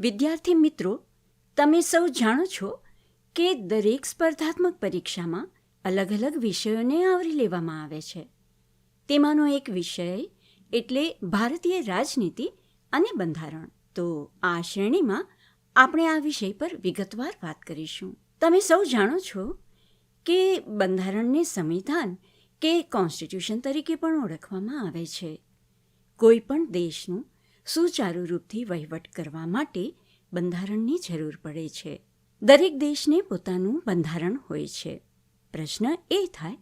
વિદ્યાર્થી મિત્રો, તમે સૌ જાણો છો કે દરેક સ્પર્ધાત્મક પરીક્ષામાં અલગ અલગ વિષયોને આવરી લેવામાં આવે છે. તેમાંનો એક વિષય એટલે ભારતીય રાજનીતિ અને બંધારણ. તો આ શ્રેણીમાં આપણે આ વિષય પર વિગતવાર વાત કરીશું. તમે સૌ જાણો છો કે બંધારણને સંવિધાન કે કોન્સ્ટિટ્યુશન તરીકે પણ ઓળખવામાં આવે છે. કોઈ પણ દેશનું સુચારુ રૂપથી વહીવટ કરવા માટે બંધારણની જરૂર પડે છે. દરેક દેશને પોતાનું બંધારણ હોય છે. પ્રશ્ન એ થાય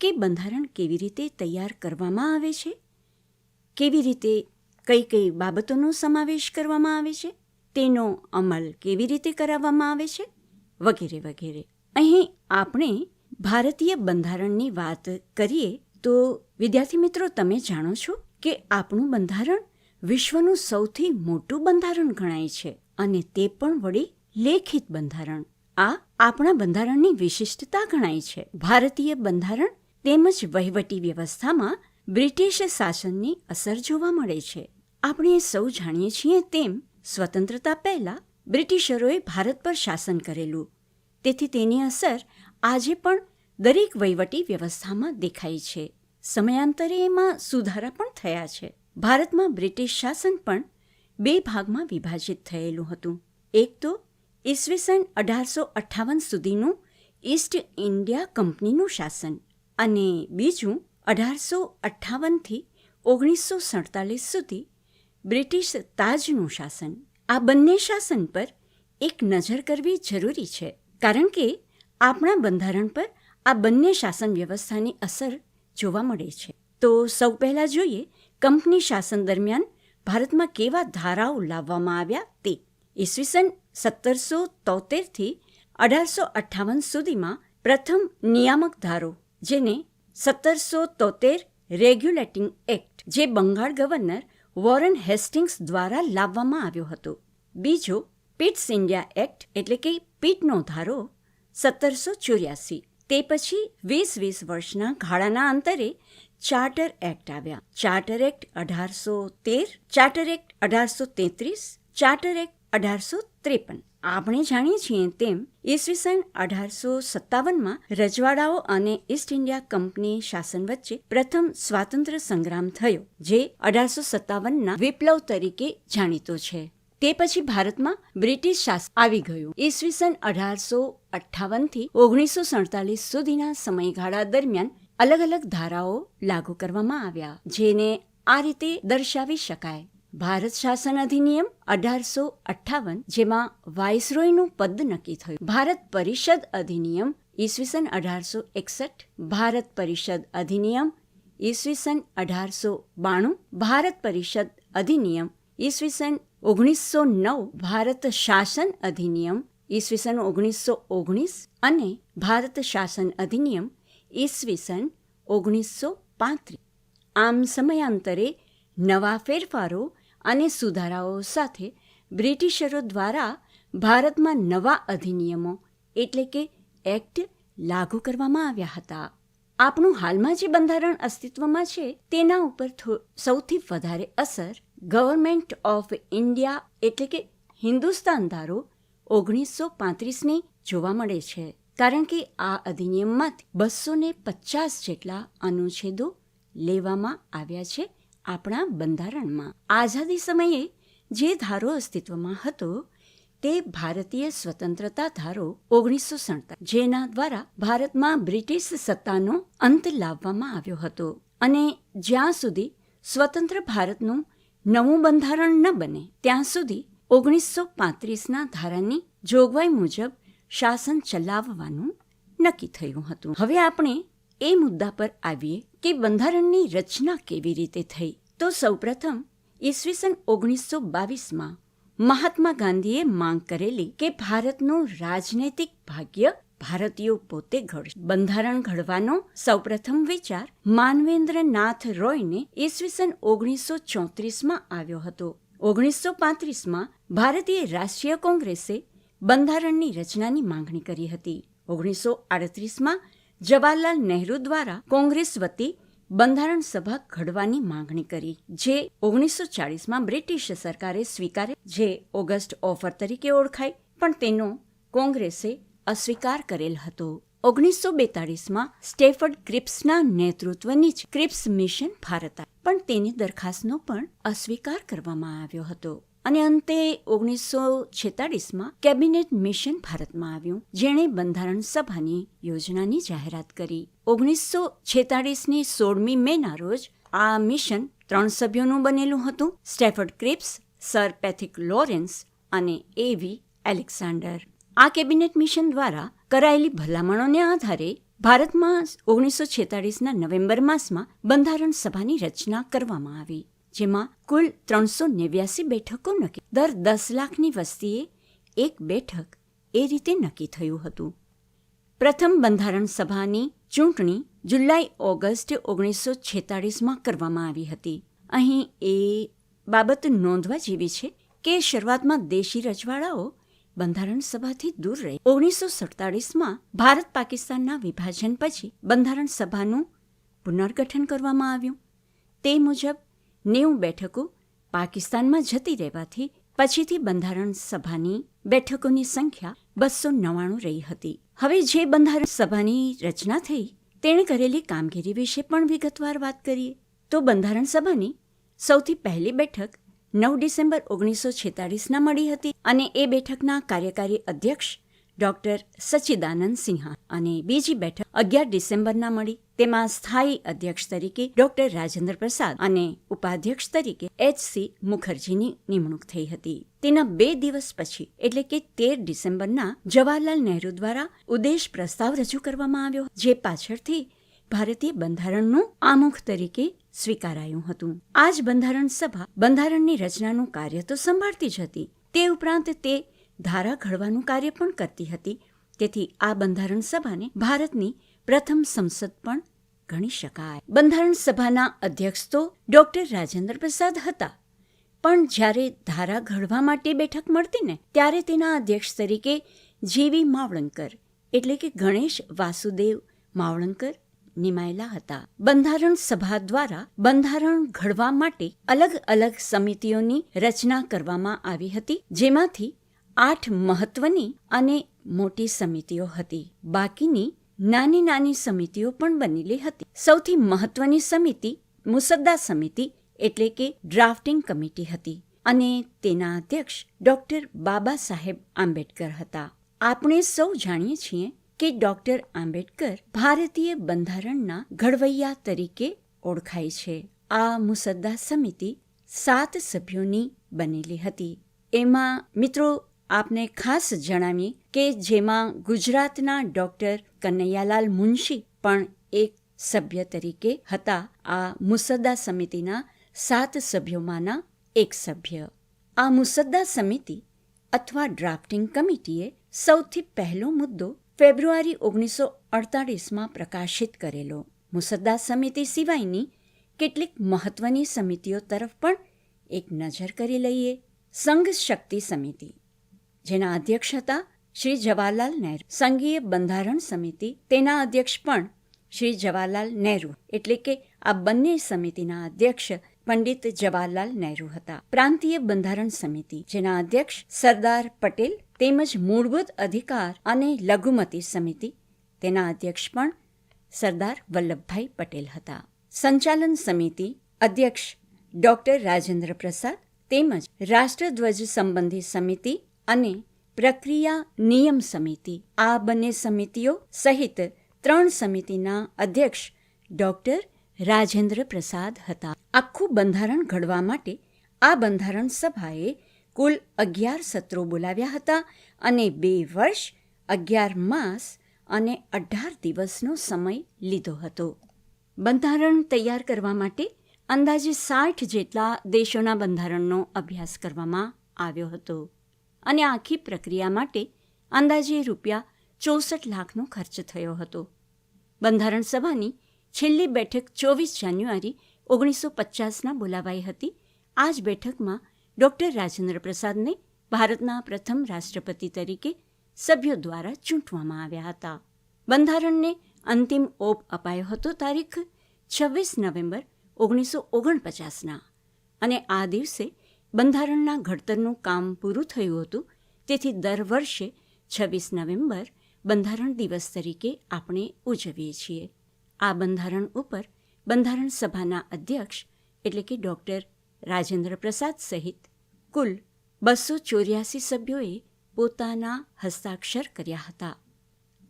કે બંધારણ કેવી રીતે તૈયાર કરવામાં આવે છે? કેવી રીતે કઈ કઈ બાબતોનો સમાવેશ કરવામાં આવે છે? તેનો અમલ કેવી રીતે કરાવવામાં આવે છે? વગેરે વગેરે. અહીં આપણે ભારતીય બંધારણની વાત કરીએ તો વિદ્યાર્થી મિત્રો, તમે જાણો છો કે આપણું બંધારણ વિશ્વનું સૌથી મોટું બંધારણ ગણાય છે અને તે પણ વળી લેખિત બંધારણ. આ આપણા બંધારણની વિશિષ્ટતા ગણાય છે. ભારતીય બંધારણ તેમજ વહીવટી વ્યવસ્થામાં બ્રિટિશ શાસનની અસર જોવા મળે છે. આપણે સૌ જાણીએ છીએ તેમ, સ્વતંત્રતા પહેલા બ્રિટિશરોએ ભારત પર શાસન કરેલું. તેથી તેની અસર આજે પણ દરેક વહીવટી વ્યવસ્થામાં દેખાય છે. સમયાંતરે એમાં સુધારા પણ થયા છે. ભારતમાં બ્રિટિશ શાસન પણ બે ભાગમાં વિભાજિત થયેલું હતું. એક તો ઈસવીસન અઢારસો અઠ્ઠાવન સુધીનું ઈસ્ટ ઇન્ડિયા કંપનીનું શાસન અને બીજું અઢારસો અઠ્ઠાવનથી ઓગણીસો સડતાલીસ સુધી બ્રિટિશ તાજનું શાસન. આ બંને શાસન પર એક નજર કરવી જરૂરી છે, કારણ કે આપણા બંધારણ પર આ બંને શાસન વ્યવસ્થાની અસર જોવા મળે છે. તો સૌ પહેલાં જોઈએ કંપની શાસન દરમિયાન ભારતમાં કેવા ધારાઓ લાવવામાં આવ્યા તે ઈસવીસન સત્તરસો તોતેરથી અઢારસો અઠ્ઠાવન સુધીમાં પ્રથમ નિયામક ધારો, જેને સત્તરસો તોતેર રેગ્યુલેટિંગ એક્ટ, જે બંગાળ ગવર્નર વોરન હેસ્ટિંગ્સ દ્વારા લાવવામાં આવ્યો હતો. બીજો પિટ્સ ઇન્ડિયા એક્ટ, એટલે કે પીટનો ધારો, સત્તરસો ચોર્યાસી. તે પછી વીસ વીસ વર્ષના ગાળાના અંતરે ચાર્ટર એક્ટ આવ્યા. ચાર્ટર એક્ટ અઢારસો તેર, ચાર્ટર એક્ટ અઢારસો તેત્રીસ, ચાર્ટર એક્ટ અઢારસો ત્રેપન. આપણે જાણીએ છીએ તેમ ઈસવીસન અઢારસો સત્તાવનમાં રજવાડાઓ અને ઈસ્ટ ઇન્ડિયા કંપની શાસન વચ્ચે પ્રથમ સ્વાતંત્ર્ય સંગ્રામ થયો, જે અઢારસો સત્તાવનના વિપ્લવ તરીકે જાણીતો છે. તે પછી ભારતમાં બ્રિટિશ શાસન આવી ગયું. ઈસવીસન અઢારસો અઠ્ઠાવનથી ઓગણીસો સડતાલીસ સુધીના સમયગાળા દરમિયાન અલગ અલગ ધારાઓ લાગુ કરવામાં આવ્યા, જેને આ રીતે દર્શાવી શકાય. ભારત શાસન અધિનિયમ અઢારસો અઠ્ઠાવન, જેમાં વાઇસરોયનું પદ નક્કી થયું. ભારત પરિષદ અધિનિયમ ઈસવીસન અઢારસો એકસઠ, ભારત પરિષદ અધિનિયમ ઈસવીસન અઢારસો બાણું, ભારત પરિષદ અધિનિયમ ઈસવીસન ઓગણીસો નવ, ભારત શાસન અધિનિયમ ઈસવીસન ઓગણીસો ઓગણીસ અને ભારત શાસન અધિનિયમ ઈસવીસન ઓગણીસો પાંત્રીસ. આમ સમયાંતરે નવા ફેરફારો અને સુધારાઓ સાથે બ્રિટિશરો દ્વારા ભારતમાં નવા અધિનિયમો, એટલે કે એક્ટ, લાગુ કરવામાં આવ્યા હતા. આપણું હાલમાં જે બંધારણ અસ્તિત્વમાં છે, તેના ઉપર સૌથી વધારે અસર ગવર્મેન્ટ ઓફ ઇન્ડિયા, એટલે કે હિન્દુસ્તાન ધારો ઓગણીસો પાંત્રીસની જોવા મળે છે. કારણ કે આ અધિનિયમમાંથી બસો ને પચાસ જેટલા અનુચ્છેદો લેવામાં આવ્યા છે આપણા બંધારણમાં. આઝાદી સમયે જે ધારો અસ્તિત્વમાં હતો, તે ભારતીય સ્વતંત્રતા ધારો ઓગણીસો સડતાલીસ, જેના દ્વારા ભારતમાં બ્રિટિશ સત્તાનો અંત લાવવામાં આવ્યો હતો. અને જ્યાં સુધી સ્વતંત્ર ભારતનું નવું બંધારણ ન બને, ત્યાં સુધી ઓગણીસો પાંત્રીસના ધારાની જોગવાઈ મુજબ શાસન ચલાવવાનું નક્કી થયું હતું. હવે આપણે એ મુદ્દા પર આવીએ કે બંધારણની રચના કેવી રીતે થઈ. તો સૌપ્રથમ ઈસવીસન ઓગણીસો બાવીસમાં મહાત્મા ગાંધીએ માંગ કરેલી કે ભારતનું રાજનૈતિક ભાગ્ય ભારતીયો પોતે ઘડશે. બંધારણ ઘડવાનો સૌપ્રથમ વિચાર માનવેન્દ્રનાથ રોયને ઈસવીસન ઓગણીસો ચોત્રીસમાં આવ્યો હતો. ઓગણીસો પાંત્રીસમાં ભારતીય રાષ્ટ્રીય કોંગ્રેસે બંધારણની રચનાની માંગણી કરી હતી ઓગણીસો આડત્રીસમાં જવાહરલાલ નહેરુ દ્વારા કોંગ્રેસ વતી બંધારણ સભા ઘડવાની માંગણી કરી, જે ઓગણીસો ચાળીસમાં બ્રિટિશ સરકારે સ્વીકારે, જે ઓગસ્ટ ઓફર તરીકે ઓળખાય, પણ તેનો કોંગ્રેસે અસ્વીકાર કરેલ હતો ઓગણીસો બેતાળીસમાં સ્ટેફર્ડ ક્રિપ્સના નેતૃત્વની જ ક્રિપ્સ મિશન ભારત. પણ તેની દરખાસ્તનો પણ અસ્વીકાર કરવામાં આવ્યો હતો અને અંતે ઓગણીસો છેતાળીસમાં કેબિનેટ મિશન ભારતમાં આવ્યું, જેણે બંધારણ સભાની યોજનાની જાહેરાત કરી. ઓગણીસો છેતાળીસની સોળમી મેના રોજ આ મિશન ત્રણ સભ્યોનું બનેલું હતું, Stafford Cripps, sir Pethick Lawrence અને એવી એલેક્સાન્ડર આ કેબિનેટ મિશન દ્વારા કરાયેલી ભલામણોને આધારે ભારતમાં ઓગણીસો છેતાળીસના નવેમ્બર માસમાં બંધારણ સભાની રચના કરવામાં આવી. જેમાં કુલ ત્રણસો નેવ્યાસી બેઠકો નક્કી. દર દસ લાખની વસ્તીએ એક બેઠક એ રીતે નક્કી થયું હતું. પ્રથમ બંધારણ સભાની ચૂંટણી જુલાઈ ઓગસ્ટ ઓગણીસો છેતાળીસમાં કરવામાં આવી હતી. અહીં એ બાબત નોંધવા જેવી છે કે શરૂઆતમાં દેશી રજવાડાઓ બંધારણ સભાથી દૂર રહી. ઓગણીસો સડતાળીસમાં ભારત પાકિસ્તાનના વિભાજન પછી બંધારણ સભાનું પુનર્ગઠન કરવામાં આવ્યું. તે મુજબ નેવું બેઠકો પાકિસ્તાનમાં જતી રહેવાથી પછીથી બંધારણ સભાની બેઠકોની સંખ્યા બસો નવ્વાણું રહી હતી. હવે જે બંધારણ સભાની રચના થઈ, તેણે કરેલી કામગીરી વિશે પણ વિગતવાર વાત કરીએ. તો બંધારણ સભાની સૌથી પહેલી બેઠક નવ ડિસેમ્બર ઓગણીસો છેતાળીસના મળી હતી અને એ બેઠકના કાર્યકારી અધ્યક્ષ ડોક્ટર સચ્ચિદાનંદ સિંહા અને બીજી બેઠક અગિયાર ડિસેમ્બરના મળી. તેમાં સ્થાયી અધ્યક્ષ તરીકે ડોક્ટર રાજેન્દ્ર પ્રસાદ અને ઉપાધ્યક્ષ તરીકે એચ સી મુખર્જીની નિમણૂક થઈ હતી. તેના બે દિવસ પછી, એટલે કે તેર ડિસેમ્બરના, જવાહરલાલ નહેરુ દ્વારા ઉદ્દેશ પ્રસ્તાવ રજૂ કરવામાં આવ્યો, જે પાછળથી ભારતીય બંધારણનું આમુખ તરીકે સ્વીકારાયું હતું. આ જ બંધારણ સભા બંધારણની રચનાનું કાર્ય તો સંભાળતી જ હતી. તે ઉપરાંત તે ધારા ઘડવાનું કાર્ય પણ કરતી હતી. તેથી આ બંધારણ સભાને ભારતની પ્રથમ સંસદ પણ ગણી શકાય. બંધારણ સભાના અધ્યક્ષ તો ડોક્ટર રાજેન્દ્ર પ્રસાદ હતા. પણ જ્યારે ધારા ઘડવા માટે બેઠક મળતી ને, ત્યારે તેના અધ્યક્ષ તરીકે જીવી માવળંકર એટલે કે ગણેશ વાસુદેવ માવળંકર નિમાયેલા હતા. બંધારણ સભા દ્વારા બંધારણ ઘડવા માટે અલગ અલગ સમિતિઓની રચના કરવામાં આવી હતી, જેમાંથી આઠ મહત્વની અને મોટી સમિતિઓ હતી. બાકીની નાની નાની સમિતિઓ પણ બનેલી હતી. સૌથી મહત્વની સમિતિ મુસદ્દા સમિતિ એટલે કે ડ્રાફ્ટિંગ કમિટી હતી અને તેના અધ્યક્ષ ડોક્ટર બાબા સાહેબ આંબેડકર હતા. આપણે સૌ જાણીએ છીએ કે ડોક્ટર આંબેડકર ભારતીય બંધારણના ઘડવૈયા તરીકે ઓળખાય છે. આ મુસદ્દા સમિતિ સાત સભ્યોની બનેલી હતી. એમાં મિત્રો આપને ખાસ જણાવી કે જેમાં ગુજરાતના ડોક્ટર કનૈયાલાલ મુનશી પણ એક સભ્ય તરીકે હતા. આ મુસદ્દા સમિતિના સાત સભ્યોમાંના એક સભ્ય. આ મુસદ્દા સમિતિ અથવા ડ્રાફ્ટિંગ કમિટીએ સૌથી પહેલો મુદ્દો ફેબ્રુઆરી ઓગણીસો અડતાળીસમાં પ્રકાશિત કરેલો. મુસદ્દા સમિતિ સિવાયની કેટલીક મહત્વની સમિતિઓ તરફ પણ એક નજર કરી લઈએ. સંઘ શક્તિ સમિતિ. જેના અધ્યક્ષ હતા શ્રી જવાહરલાલ નહેરુ. સંઘીય બંધારણ સમિતિ તેના અધ્યક્ષ પણ શ્રી જવાહરલાલ નહેરુ. એટલે કે આ બંને સમિતિના અધ્યક્ષ પંડિત જવાહરલાલ નહેરુ હતા. પ્રાંતીય બંધારણ સમિતિ જેના અધ્યક્ષ સરદાર પટેલ તેમજ મૂળભૂત અધિકાર અને લઘુમતી સમિતિ તેના અધ્યક્ષ પણ સરદાર વલ્લભભાઈ પટેલ હતા. સંચાલન સમિતિ અધ્યક્ષ ડોક્ટર રાજેન્દ્ર પ્રસાદ તેમજ રાષ્ટ્રધ્વજ સંબંધી સમિતિ અને પ્રક્રિયા નિયમ સમિતિ. આ બંને સમિતિઓ સહિત ત્રણ સમિતિના અધ્યક્ષ ડોક્ટર રાજેન્દ્ર પ્રસાદ હતા. આખું બંધારણ ઘડવા માટે આ બંધારણ સભાએ કુલ અગિયાર સત્રો બોલાવ્યા હતા અને બે વર્ષ, અગિયાર માસ અને અઢાર દિવસનો સમય લીધો હતો. બંધારણ તૈયાર કરવા માટે અંદાજે સાઠ જેટલા દેશોના બંધારણનો અભ્યાસ કરવામાં આવ્યો હતો. અને આખી પ્રક્રિયા માટે અંદાજે રૂપિયા ચોસઠ લાખનો ખર્ચ થયો હતો. બંધારણ સભાની છેલ્લી બેઠક ચોવીસ જાન્યુઆરી ઓગણીસો પચાસના બોલાવાઈ હતી. આ જ બેઠકમાં ડૉક્ટર રાજેન્દ્ર પ્રસાદને ભારતના પ્રથમ રાષ્ટ્રપતિ તરીકે સભ્યો દ્વારા ચૂંટવામાં આવ્યા હતા. બંધારણને અંતિમ ઓપ અપાયો હતો તારીખ છવ્વીસ નવેમ્બર ઓગણીસો ઓગણપચાસના અને આ દિવસે બંધારણના ઘડતરનું કામ પૂરું થયું હતું. તેથી દર વર્ષે છવ્વીસ નવેમ્બર બંધારણ દિવસ તરીકે આપણે ઉજવીએ છીએ. આ બંધારણ ઉપર બંધારણ સભાના અધ્યક્ષ એટલે કે ડૉક્ટર રાજેન્દ્ર પ્રસાદ સહિત કુલ બસો ચોર્યાસી સભ્યોએ પોતાના હસ્તાક્ષર કર્યા હતા.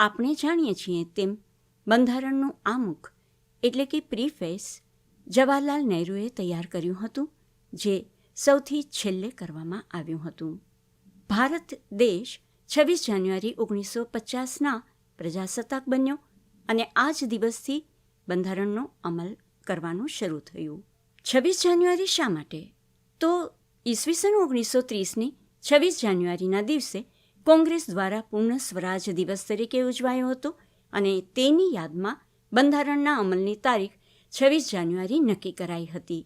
આપણે જાણીએ છીએ તેમ બંધારણનું આમુખ એટલે કે પ્રીફેસ જવાહરલાલ નહેરુએ તૈયાર કર્યું હતું, જે સૌથી છેલ્લે કરવામાં આવ્યું હતું. ભારત દેશ છવ્વીસ જાન્યુઆરી ઓગણીસો પચાસના પ્રજાસત્તાક બન્યો અને આ જ દિવસથી બંધારણનો અમલ કરવાનું શરૂ થયું. છવ્વીસ જાન્યુઆરી શા માટે? તો ઈસવીસન ઓગણીસો ત્રીસની છવ્વીસ જાન્યુઆરીના દિવસે કોંગ્રેસ દ્વારા પૂર્ણ સ્વરાજ દિવસ તરીકે ઉજવાયો હતો અને તેની યાદમાં બંધારણના અમલની તારીખ છવ્વીસ જાન્યુઆરી નક્કી કરાઈ હતી.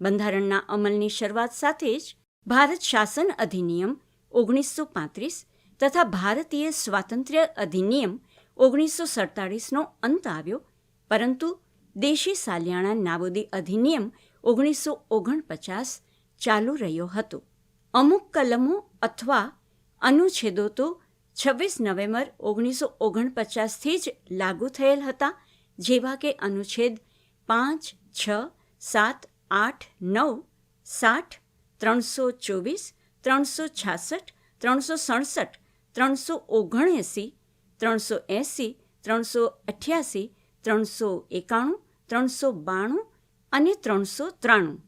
બંધારણના અમલની શરૂઆત સાથે જ ભારત શાસન અધિનિયમ ઓગણીસો પાંત્રીસ તથા ભારતીય સ્વાતંત્ર્ય અધિનિયમ ઓગણીસો સડતાળીસનો અંત આવ્યો, પરંતુ દેશી સાલિયાણા નાબૂદી અધિનિયમ ઓગણીસો ઓગણપચાસ ચાલુ રહ્યો હતો. અમુક કલમો અથવા અનુચ્છેદો તો છવ્વીસ નવેમ્બર ઓગણીસો ઓગણપચાસથી જ લાગુ થયેલ હતા, જેવા કે અનુચ્છેદ પાંચ, છ, સાત આઠ, નવ સાઠ ત્રણસો ચોવીસ, ત્રણસો છાસઠ, ત્રણસો સડસઠ ત્રણસો ઓગણએંસી, ત્રણસો એંસી ત્રણસો અઠ્યાસી, ત્રણસો એકાણું, ત્રણસો બાણું અને ત્રણસો ત્રાણું.